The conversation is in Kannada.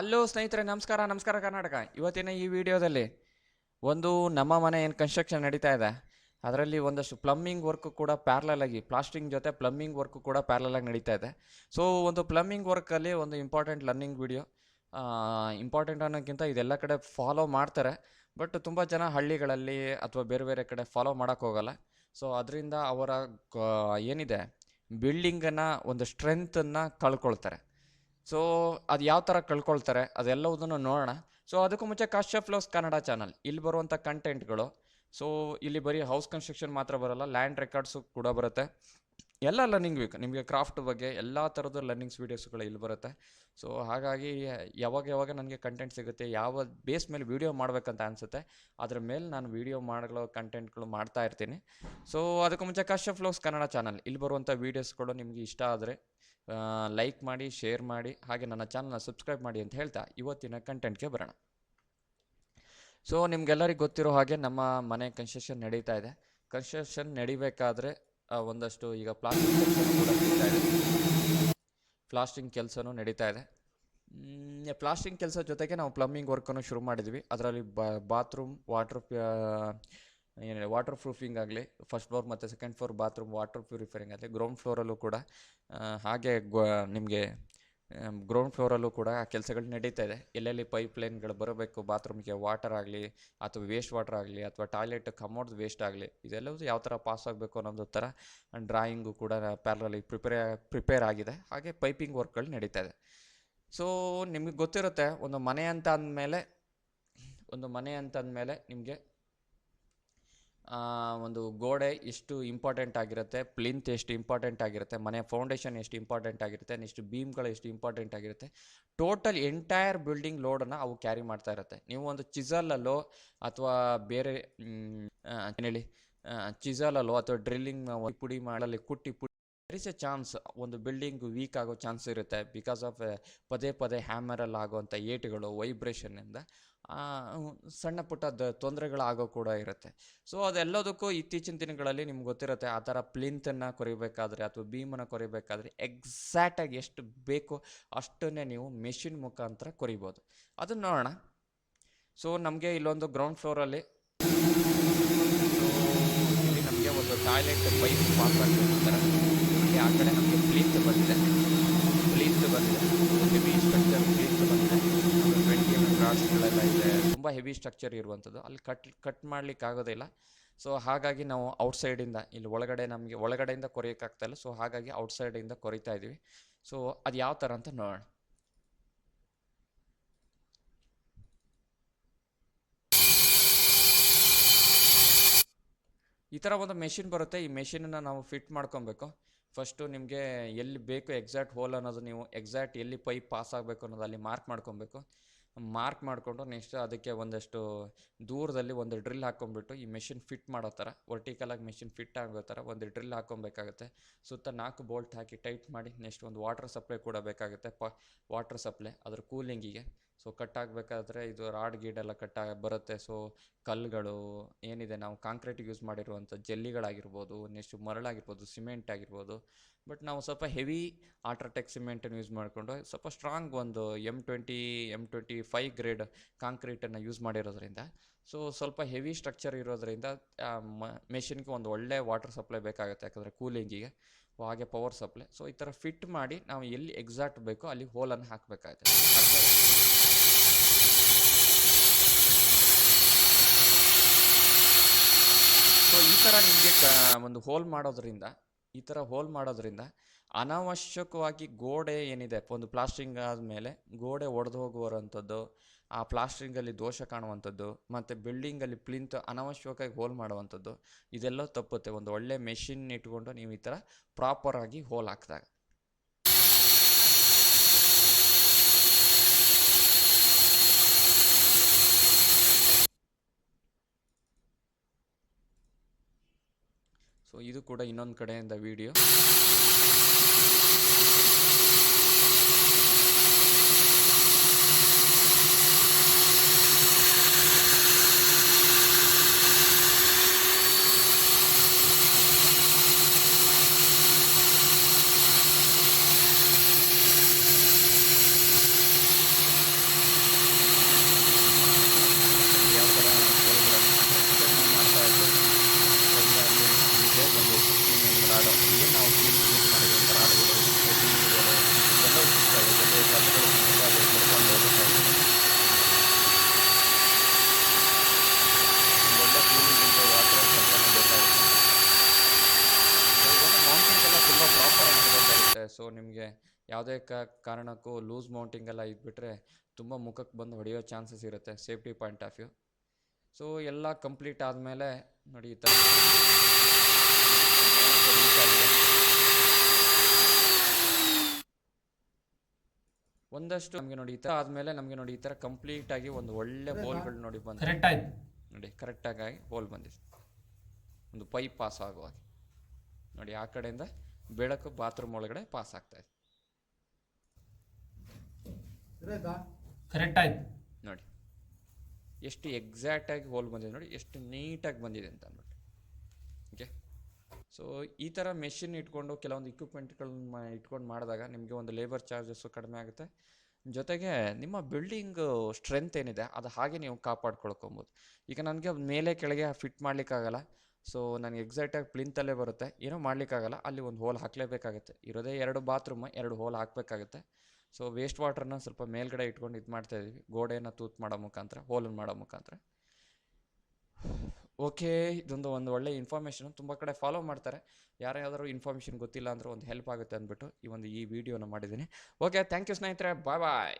ಹಲೋ ಸ್ನೇಹಿತರೆ, ನಮಸ್ಕಾರ ನಮಸ್ಕಾರ ಕರ್ನಾಟಕ. ಇವತ್ತಿನ ಈ ವಿಡಿಯೋದಲ್ಲಿ ಒಂದು ನಮ್ಮ ಮನೆ ಏನು ಕನ್ಸ್ಟ್ರಕ್ಷನ್ ನಡೀತಾ ಇದೆ, ಅದರಲ್ಲಿ ಒಂದಷ್ಟು ಪ್ಲಮ್ಮಿಂಗ್ ವರ್ಕ್ ಕೂಡ ಪ್ಯಾರ್ಲಲ್ ಆಗಿ ಪ್ಲಾಸ್ಟಿಂಗ್ ಜೊತೆ ಪ್ಲಮ್ಮಿಂಗ್ ವರ್ಕ್ ಕೂಡ ಪ್ಯಾರ್ಲಲ್ ಆಗಿ ನಡೀತಾ ಇದೆ. ಸೊ ಒಂದು ಪ್ಲಮ್ಮಿಂಗ್ ವರ್ಕಲ್ಲಿ ಒಂದು ಇಂಪಾರ್ಟೆಂಟ್ ಲರ್ನಿಂಗ್ ವಿಡಿಯೋ ಇಂಪಾರ್ಟೆಂಟ್ ಅನ್ನೋಕ್ಕಿಂತ ಇದೆಲ್ಲ ಕಡೆ ಫಾಲೋ ಮಾಡ್ತಾರೆ ಬಟ್ ತುಂಬ ಜನ ಹಳ್ಳಿಗಳಲ್ಲಿ ಅಥವಾ ಬೇರೆ ಬೇರೆ ಕಡೆ ಫಾಲೋ ಮಾಡೋಕ್ಕೋಗಲ್ಲ ಸೊ ಅದರಿಂದ ಅವರ ಏನಿದೆ ಬಿಲ್ಡಿಂಗನ್ನು ಒಂದು ಸ್ಟ್ರೆಂತನ್ನು ಕಳ್ಕೊಳ್ತಾರೆ. ಸೊ ಅದು ಯಾವ ಥರ ಕಳ್ಕೊಳ್ತಾರೆ? ಅದೆಲ್ಲವುದನ್ನು ನೋಡೋಣ. ಸೊ ಅದಕ್ಕೂ ಮುಂಚೆ ಕಾಶ್ಯಪ್ ಫ್ಲೋಸ್ ಕನ್ನಡ ಚಾನಲ್ ಇಲ್ಲಿ ಬರುವಂಥ ಕಂಟೆಂಟ್ಗಳು ಸೊ ಇಲ್ಲಿ ಬರೀ ಹೌಸ್ ಕನ್ಸ್ಟ್ರಕ್ಷನ್ ಮಾತ್ರ ಬರಲ್ಲ ಲ್ಯಾಂಡ್ ರೆಕಾರ್ಡ್ಸು ಕೂಡ ಬರುತ್ತೆ. ಎಲ್ಲ ಲರ್ನಿಂಗ್ ವೀಕ್ ನಿಮಗೆ ಕ್ರಾಫ್ಟ್ ಬಗ್ಗೆ ಎಲ್ಲ ಥರದ ಲರ್ನಿಂಗ್ಸ್ ವೀಡಿಯೋಸ್ಗಳು ಇಲ್ಲಿ ಬರುತ್ತೆ. ಸೊ ಹಾಗಾಗಿ ಯಾವಾಗ ಯಾವಾಗ ನನಗೆ ಕಂಟೆಂಟ್ ಸಿಗುತ್ತೆ, ಯಾವ ಬೇಸ್ ಮೇಲೆ ವೀಡಿಯೋ ಮಾಡಬೇಕಂತ ಅನಿಸುತ್ತೆ, ಅದ್ರ ಮೇಲೆ ನಾನು ವೀಡಿಯೋ ಮಾಡಲು ಕಂಟೆಂಟ್ಗಳು ಮಾಡ್ತಾ ಇರ್ತೀನಿ. ಸೊ ಅದಕ್ಕೂ ಮುಂಚೆ ಕಶ್ಯಪ್ ಫ್ಲೋಸ್ ಕನ್ನಡ ಚಾನಲ್ ಇಲ್ಲಿ ಬರುವಂಥ ವೀಡಿಯೋಸ್ಗಳು ನಿಮಗೆ ಇಷ್ಟ ಆದರೆ ಲೈಕ್ ಮಾಡಿ ಶೇರ್ ಮಾಡಿ, ಹಾಗೆ ನನ್ನ ಚಾನಲ್ನ ಸಬ್ಸ್ಕ್ರೈಬ್ ಮಾಡಿ ಅಂತ ಹೇಳ್ತಾ ಇವತ್ತಿನ ಕಂಟೆಂಟ್ಗೆ ಬರೋಣ. ಸೊ ನಿಮ್ಗೆಲ್ಲರಿಗೂ ಗೊತ್ತಿರೋ ಹಾಗೆ ನಮ್ಮ ಮನೆ ಕನ್ಸ್ಟ್ರಕ್ಷನ್ ನಡೀತಾ ಇದೆ. ಕನ್ಸ್ಟ್ರಕ್ಷನ್ ನಡಿಬೇಕಾದ್ರೆ ಒಂದಷ್ಟು ಈಗ ಪ್ಲಾಸ್ಟಿಂಗ್ ಕೂಡ ಇದೆ. ಪ್ಲಾಸ್ಟಿಂಗ್ ಕೆಲಸನೂ ನಡೀತಾ ಇದೆ. ಪ್ಲಾಸ್ಟಿಂಗ್ ಕೆಲಸ ಜೊತೆಗೆ ನಾವು ಪ್ಲಮ್ಮಿಂಗ್ ವರ್ಕನ್ನು ಶುರು ಮಾಡಿದ್ವಿ. ಅದರಲ್ಲಿ ಬಾತ್ರೂಮ್, ವಾಟ್ರ್ ಏನಿದೆ, ವಾಟರ್ ಪ್ರೂಫಿಂಗ್ ಆಗಲಿ, ಫಸ್ಟ್ ಫ್ಲೋರ್ ಮತ್ತು second floor bathroom water purifying ಆಗಲಿ, ಗ್ರೌಂಡ್ ಫ್ಲೋರಲ್ಲೂ ಕೂಡ ಹಾಗೆ ನಿಮಗೆ ಗ್ರೌಂಡ್ ಫ್ಲೋರಲ್ಲೂ ಕೂಡ ಕೆಲಸಗಳು ನಡೀತಾ ಇದೆ. ಎಲ್ಲೆಲ್ಲಿ ಪೈಪ್ ಲೈನ್ಗಳು ಬರಬೇಕು ಬಾತ್ರೂಮ್ಗೆ ವಾಟರ್ ಆಗಲಿ ಅಥವಾ ವೇಸ್ಟ್ ವಾಟರ್ ಆಗಲಿ ಅಥವಾ ಟಾಯ್ಲೆಟ್ ಕಮೋಡ್ ವೇಸ್ಟ್ ಆಗಲಿ, ಇದೆಲ್ಲವೂ ಯಾವ ಥರ ಪಾಸ್ ಆಗಬೇಕು ಅನ್ನೋದು ಥರ ಡ್ರಾಯಿಂಗು ಕೂಡ ಪ್ಯಾರಲಲ್ಲಿ ಪ್ರಿಪೇರ್ ಪ್ರಿಪೇರ್ ಆಗಿದೆ. ಹಾಗೆ ಪೈಪಿಂಗ್ ವರ್ಕ್ಗಳು ನಡೀತಾ ಇದೆ. ಸೊ ನಿಮಗೆ ಗೊತ್ತಿರುತ್ತೆ, ಒಂದು ಮನೆ ಅಂತ ಅಂದಮೇಲೆ, ಒಂದು ಮನೆ ಅಂತ ಅಂದಮೇಲೆ ನಿಮಗೆ ಒಂದು ಗೋಡೆ ಎಷ್ಟು ಇಂಪಾರ್ಟೆಂಟ್ ಆಗಿರುತ್ತೆ ಪ್ಲಿಂತ್ ಎಷ್ಟು ಇಂಪಾರ್ಟೆಂಟ್ ಆಗಿರುತ್ತೆ, ಮನೆ ಫೌಂಡೇಶನ್ ಎಷ್ಟು ಇಂಪಾರ್ಟೆಂಟ್ ಆಗಿರುತ್ತೆ ನೆಕ್ಸ್ಟ್ ಬೀಮ್ಗಳು ಎಷ್ಟು ಇಂಪಾರ್ಟೆಂಟ್ ಆಗಿರುತ್ತೆ ಟೋಟಲ್ ಎಂಟೈರ್ ಬಿಲ್ಡಿಂಗ್ ಲೋಡನ್ನು ಅವು ಕ್ಯಾರಿ ಮಾಡ್ತಾ ಇರುತ್ತೆ. ನೀವು ಒಂದು ಚಿಸಲಲ್ಲೋ ಅಥವಾ ಬೇರೆ ಹೇಳಿ ಚಿಸಲಲ್ಲೋ ಅಥವಾ ಡ್ರಿಲ್ಲಿಂಗ್ ಪುಡಿ ಮಾಡಲಿ ಕುಟ್ಟಿ ಪುಡಿ ದರ್ ಇಸ್ ಎ ಚಾನ್ಸ್ ಒಂದು ಬಿಲ್ಡಿಂಗ್ ವೀಕ್ ಆಗೋ ಚಾನ್ಸ್ ಇರುತ್ತೆ ಬಿಕಾಸ್ ಆಫ್ ಪದೇ ಪದೇ ಹ್ಯಾಮರಲ್ಲಿ ಆಗೋವಂಥ ಏಟುಗಳು ವೈಬ್ರೇಷನ್ನಿಂದ ಸಣ್ಣ ಪುಟ್ಟ ದ ತೊಂದರೆಗಳಾಗೋ ಕೂಡ ಇರುತ್ತೆ. ಸೊ ಅದೆಲ್ಲದಕ್ಕೂ ಇತ್ತೀಚಿನ ದಿನಗಳಲ್ಲಿ ನಿಮ್ಗೆ ಗೊತ್ತಿರುತ್ತೆ ಆ ಥರ ಪ್ಲಿಂತನ್ನು ಕೊರಿಬೇಕಾದ್ರೆ ಅಥವಾ ಬೀಮನ್ನು ಕೊರಿಬೇಕಾದ್ರೆ ಎಕ್ಸಾಕ್ಟಾಗಿ ಎಷ್ಟು ಬೇಕೋ ಅಷ್ಟನ್ನೇ ನೀವು ಮೆಷಿನ್ ಮುಖಾಂತರ ಕೊರಿಬೋದು. ಅದನ್ನು ನೋಡೋಣ. ಸೊ ನಮಗೆ ಇಲ್ಲೊಂದು ಗ್ರೌಂಡ್ ಫ್ಲೋರಲ್ಲಿ ಇಲ್ಲಿ ನಮಗೆ ಒಂದು ಟಾಯ್ಲೆಟ್ ಪೈಪ್ ಪಾಸ್ ಇಲ್ಲಿ ಆ ಕಡೆ ನಮಗೆ ಪ್ಲೀತ್ ಬಂದಿದೆ. ಪ್ಲೀತ್ ಬಂದಿದೆ. ಇನ್ಸ್ಪೆಕ್ಟರ್ ಪ್ಲೀತ್ ಬಂದಿದೆ. ರಾಡ್ಸ್ಗಳೆಲ್ಲ ಇದೆ. ತುಂಬ ಹೆವಿ ಸ್ಟ್ರಕ್ಚರ್ ಇರುವಂಥದ್ದು ಅಲ್ಲಿ ಕಟ್ ಕಟ್ ಮಾಡ್ಲಿಕ್ಕೆ ಆಗೋದಿಲ್ಲ ಸೊ ಹಾಗಾಗಿ ನಾವು ಔಟ್ಸೈಡಿಂದ ಇಲ್ಲಿ ಒಳಗಡೆ ನಮಗೆ, ಒಳಗಡೆಯಿಂದ ಕೊರೆಯೋಕ್ಕಾಗ್ತಾಯಿಲ್ಲ ಸೊ ಹಾಗಾಗಿ ಔಟ್ಸೈಡಿಂದ ಕೊರಿತಾ ಇದ್ದೀವಿ. ಸೊ ಅದು ಯಾವ ಥರ ಅಂತ ನೋಡೋಣ. ಈ ಥರ ಒಂದು ಮೆಷಿನ್ ಬರುತ್ತೆ. ಈ ಮೆಷಿನನ್ನು ನಾವು ಫಿಟ್ ಮಾಡ್ಕೊಬೇಕು. ಫಸ್ಟು ನಿಮಗೆ ಎಲ್ಲಿ ಬೇಕು ಎಕ್ಸಾಕ್ಟ್ ಹೋಲ್ ಅನ್ನೋದು ನೀವು ಎಕ್ಸಾಕ್ಟ್ ಎಲ್ಲಿ ಪೈಪ್ ಪಾಸ್ ಆಗಬೇಕು ಅನ್ನೋದು ಅಲ್ಲಿ ಮಾರ್ಕ್ ಮಾಡ್ಕೊಬೇಕು. ಮಾರ್ಕ್ ಮಾಡಿಕೊಂಡು ನೆಕ್ಸ್ಟ್ ಅದಕ್ಕೆ ಒಂದಷ್ಟು ದೂರದಲ್ಲಿ ಒಂದು ಡ್ರಿಲ್ ಹಾಕ್ಕೊಂಬಿಟ್ಟು ಈ ಮೆಷಿನ್ ಫಿಟ್ ಮಾಡೋ ಥರ ವರ್ಟಿಕಲಾಗಿ ಮೆಷಿನ್ ಫಿಟ್ ಆಗೋ ಥರ ಒಂದು ಡ್ರಿಲ್ ಹಾಕ್ಕೊಬೇಕಾಗುತ್ತೆ ಸುತ್ತ ನಾಲ್ಕು ಬೋಲ್ಟ್ ಹಾಕಿ ಟೈಟ್ ಮಾಡಿ ನೆಕ್ಸ್ಟ್ ಒಂದು ವಾಟರ್ ಸಪ್ಲೈ ಕೂಡ ಬೇಕಾಗುತ್ತೆ ಪ, ವಾಟರ್ ಸಪ್ಲೈ, ಅದ್ರ ಕೂಲಿಂಗಿಗೆ. ಸೊ ಕಟ್ ಆಗಬೇಕಾದ್ರೆ ಇದು ರಾಡ್ ಗೀಡ್ ಎಲ್ಲ ಕಟ್ ಬರುತ್ತೆ ಸೊ ಕಲ್ಲುಗಳು ಏನಿದೆ, ನಾವು ಕಾಂಕ್ರೀಟ್ ಯೂಸ್ ಮಾಡಿರುವಂಥ ಜಲ್ಲಿಗಳಾಗಿರ್ಬೋದು ನೆಕ್ಸ್ಟ್ ಮರಳಾಗಿರ್ಬೋದು ಸಿಮೆಂಟ್ ಆಗಿರ್ಬೋದು ಬಟ್ ನಾವು ಸ್ವಲ್ಪ ಹೆವಿ ಆಟ್ರಟೆಕ್ ಸಿಮೆಂಟನ್ನು ಯೂಸ್ ಮಾಡಿಕೊಂಡು, ಸ್ವಲ್ಪ ಸ್ಟ್ರಾಂಗ್ ಒಂದು M twenty M twenty five grade ಕಾಂಕ್ರೀಟನ್ನು use ಮಾಡಿರೋದ್ರಿಂದ, ಸೊ, ಸ್ವಲ್ಪ ಹೆವಿ ಸ್ಟ್ರಕ್ಚರ್ ಇರೋದ್ರಿಂದ ಮೆಷಿನ್ಗೆ ಒಂದು ಒಳ್ಳೆ ವಾಟರ್ ಸಪ್ಲೈ ಬೇಕಾಗುತ್ತೆ. ಯಾಕಂದರೆ ಕೂಲಿಂಗಿಗೆ ಹಾಗೆ ಪವರ್ ಸಪ್ಲೈ. ಸೊ, ಈ ಥರ ಫಿಟ್ ಮಾಡಿ ನಾವು ಎಲ್ಲಿ ಎಕ್ಸಾಕ್ಟ್ ಬೇಕೋ ಅಲ್ಲಿ ಹೋಲನ್ನು ಹಾಕಬೇಕಾಗುತ್ತೆ. ಸೊ ಈ ಥರ ನಿಮಗೆ ಕ, ಒಂದು ಹೋಲ್ ಮಾಡೋದ್ರಿಂದ, ಈ ಥರ ಹೋಲ್ ಮಾಡೋದ್ರಿಂದ ಅನಾವಶ್ಯಕವಾಗಿ ಗೋಡೆ ಏನಿದೆ, ಒಂದು ಪ್ಲಾಸ್ಟ್ರಿಂಗ್ ಆದಮೇಲೆ ಗೋಡೆ ಒಡೆದು ಹೋಗುವಂಥದ್ದು ಆ ಪ್ಲಾಸ್ಟ್ರಿಂಗಲ್ಲಿ ದೋಷ ಕಾಣುವಂಥದ್ದು, ಮತ್ತು ಬಿಲ್ಡಿಂಗಲ್ಲಿ ಪ್ಲಿಂತ್ ಅನಾವಶ್ಯಕವಾಗಿ ಹೋಲ್ ಮಾಡುವಂಥದ್ದು, ಇದೆಲ್ಲ ತಪ್ಪುತ್ತೆ. ಒಂದು ಒಳ್ಳೆ ಮೆಷಿನ್ ಇಟ್ಕೊಂಡು ನೀವು ಈ ಥರ ಪ್ರಾಪರಾಗಿ ಹೋಲ್ ಹಾಕಿದಾಗ. ಸೊ ಇದು ಕೂಡ ಇನ್ನೊಂದು ಕಡೆಯಿಂದ ವಿಡಿಯೋ ಯಾವುದೇ ಕ ಕಾರಣಕ್ಕೂ ಲೂಸ್ ಮೌಂಟಿಂಗ್ ಎಲ್ಲ ಇದ್ಬಿಟ್ರೆ ತುಂಬ ಮುಖಕ್ಕೆ ಬಂದು ಹೊಡೆಯೋ ಚಾನ್ಸಸ್ ಇರುತ್ತೆ safety point of view so ಎಲ್ಲ ಕಂಪ್ಲೀಟ್ ಆದಮೇಲೆ ನೋಡಿ ಈ ಥರ ಒಂದಷ್ಟು ನಮಗೆ ನೋಡಿ ಈ ಥರ ಆದಮೇಲೆ ನಮಗೆ ನೋಡಿ ಈ ಥರ ಕಂಪ್ಲೀಟ್ ಆಗಿ ಒಂದು ಒಳ್ಳೆ ಬೋಲ್ಗಳು ನೋಡಿ ಬಂದು ನೋಡಿ ಕರೆಕ್ಟಾಗಿ ಬೋಲ್ ಹೋಲ್ ಬಂದಿದೆ. ಒಂದು ಪೈಪ್ ಪಾಸ್ ಆಗುವಾಗ. ಹಾಗೆ ನೋಡಿ ಆ ಕಡೆಯಿಂದ ಬೆಳಕು ಬಾತ್ರೂಮ್ ಒಳಗಡೆ ಪಾಸ್ ಆಗ್ತಾ ಇದೆ. ಕರೆಕ್ಟ್ ಆಯ್ತು. ನೋಡಿ. ಎಷ್ಟು ಎಕ್ಸಾಕ್ಟಾಗಿ ಹೋಲ್ ಬಂದಿದೆ ನೋಡಿ ಎಷ್ಟು ನೀಟಾಗಿ ಬಂದಿದೆ ಅಂತ ಅಂದ್ಬಿಟ್ಟು. ಓಕೆ ಸೊ ಈ ಥರ ಮೆಷಿನ್ ಇಟ್ಕೊಂಡು ಕೆಲವೊಂದು ಇಕ್ವಿಪ್ಮೆಂಟ್ಗಳನ್ನ ಇಟ್ಕೊಂಡು ಮಾಡಿದಾಗ ನಿಮಗೆ ಒಂದು ಲೇಬರ್ ಚಾರ್ಜಸ್ಸು ಕಡಿಮೆ ಆಗುತ್ತೆ. ಜೊತೆಗೆ ನಿಮ್ಮ ಬಿಲ್ಡಿಂಗ್ ಸ್ಟ್ರೆಂತ್ ಏನಿದೆ ಅದು ಹಾಗೆ ನೀವು ಕಾಪಾಡ್ಕೊಳ್ಕೊಬೋದು ಈಗ ನನಗೆ ಮೇಲೆ ಕೆಳಗೆ ಫಿಟ್ ಮಾಡಲಿಕ್ಕಾಗಲ್ಲ. ಸೊ ನನಗೆ ಎಕ್ಸಾಕ್ಟಾಗಿ ಪ್ಲಿಂತಲ್ಲೇ ಬರುತ್ತೆ. ಏನೋ ಮಾಡಲಿಕ್ಕಾಗಲ್ಲ. ಅಲ್ಲಿ ಒಂದು ಹೋಲ್ ಹಾಕಲೇಬೇಕಾಗುತ್ತೆ. ಇರೋದೇ ಎರಡು ಬಾತ್ರೂಮ್ ಎರಡು ಹೋಲ್ ಹಾಕಬೇಕಾಗುತ್ತೆ. ಸೊ ವೇಸ್ಟ್ ವಾಟರ್ನ ಸ್ವಲ್ಪ ಮೇಲ್ಗಡೆ ಇಟ್ಕೊಂಡು ಇದು ಮಾಡ್ತಾ ಇದೀವಿ. ಗೋಡೆನ ತೂತ್ ಮಾಡೋ ಮುಖಾಂತರ ಹೋಲನ್ನು ಮಾಡೋ ಮುಖಾಂತರ. ಓಕೆ ಇದೊಂದು ಒಂದು ಒಳ್ಳೆ ಇನ್ಫಾರ್ಮೇಷನ್ ತುಂಬ ಕಡೆ ಫಾಲೋ ಮಾಡ್ತಾರೆ. ಯಾರ್ಯಾವ್ದಾದ್ರು ಇನ್ಫಾರ್ಮೇಷನ್ ಗೊತ್ತಿಲ್ಲ ಅಂದ್ರೆ ಒಂದು ಹೆಲ್ಪ್ ಆಗುತ್ತೆ ಅಂದ್ಬಿಟ್ಟು ಈ ಒಂದು ಈ ವಿಡಿಯೋನ ಮಾಡಿದ್ದೀನಿ. ಓಕೆ ಥ್ಯಾಂಕ್ ಯು ಸ್ನೇಹಿತರೆ. ಬಾಯ್ ಬಾಯ್